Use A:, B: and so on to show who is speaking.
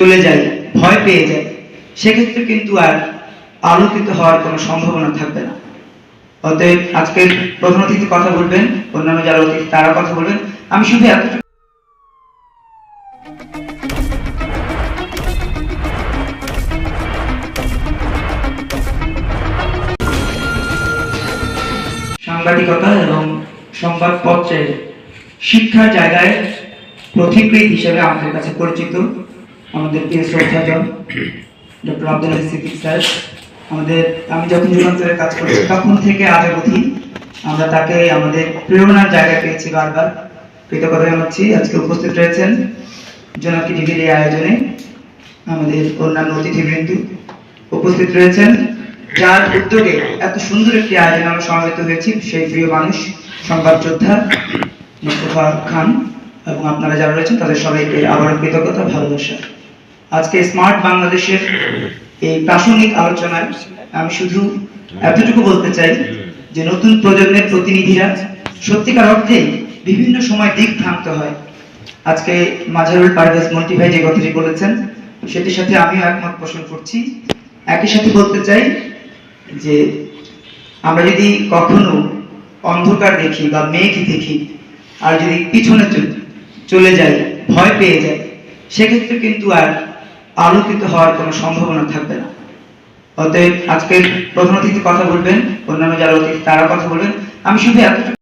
A: চলে যায়, ভয় পেয়ে যায়, সেক্ষেত্রে কিন্তু আর আলোকিত হওয়ার কোনো সম্ভাবনা থাকবে না। অতএব আজকের প্রধান অতিথি কথা বলবেন, অন্যান্য যারা অতিথি, তারা কথা বলবেন। আমি শুধু এতটুকু সাংবাদিকতা এবং সংবাদপত্রের শিক্ষার জায়গায় পথিকৃৎ হিসেবে আমাদের কাছে পরিচিত। আমাদের প্রিয় শ্রদ্ধাজন ডক্টর আব্দুল সিদ্দিক স্যার আমাদের আমি যখন যুগান্তরে কাজ করছি তখন থেকে আজ অবধি আমরা তাকে আমাদের প্রেরণার জায়গায় পেয়েছি বারবার। কৃতজ্ঞতা জানাচ্ছি। আজকে উপস্থিত রয়েছেন জোনাকি টিভির এই আয়োজনে আমাদের অন্যান্য অতিথিবৃন্দ। উপস্থিত রয়েছেন। যার উদ্যোগে এত সুন্দর একটি আয়োজন আমরা সমবেত হয়েছি সেই প্রিয় মানুষ সংবাদ যোদ্ধা মুস্তফা খান এবং আপনারা যারা রয়েছেন তাদের সবাইকে আবারও কৃতজ্ঞতা ভালোবাসা। আজকে স্মার্ট বাংলাদেশের এই প্রাসঙ্গিক আলোচনায় আমি শুধু এতটুকু বলতে চাই যে নতুন প্রজন্মের প্রতিনিধিরা সত্যিকার অর্থে বিভিন্ন সময় দিক ভ্রান্ত হয়। আজকে মাঝারুল পারভেজ মন্টি ভাই যে কথাটি বলেছেন, সেটির সাথে আমিও একমত পোষণ করছি। একই সাথে বলতে চাই যে আমরা যদি কখনো অন্ধকার দেখি বা মেঘ দেখি আর যদি পিছনে চলে যাই ভয় পেয়ে যাই সেক্ষেত্রে কিন্তু আর আলোকিত হওয়ার কোনো সম্ভাবনা থাকবে না। অতএব আজকের প্রধান অতিথি কথা বলবেন, অন্যান্য যারা অতিথি তারা কথা বলবেন। আমি শুধু এতটুকু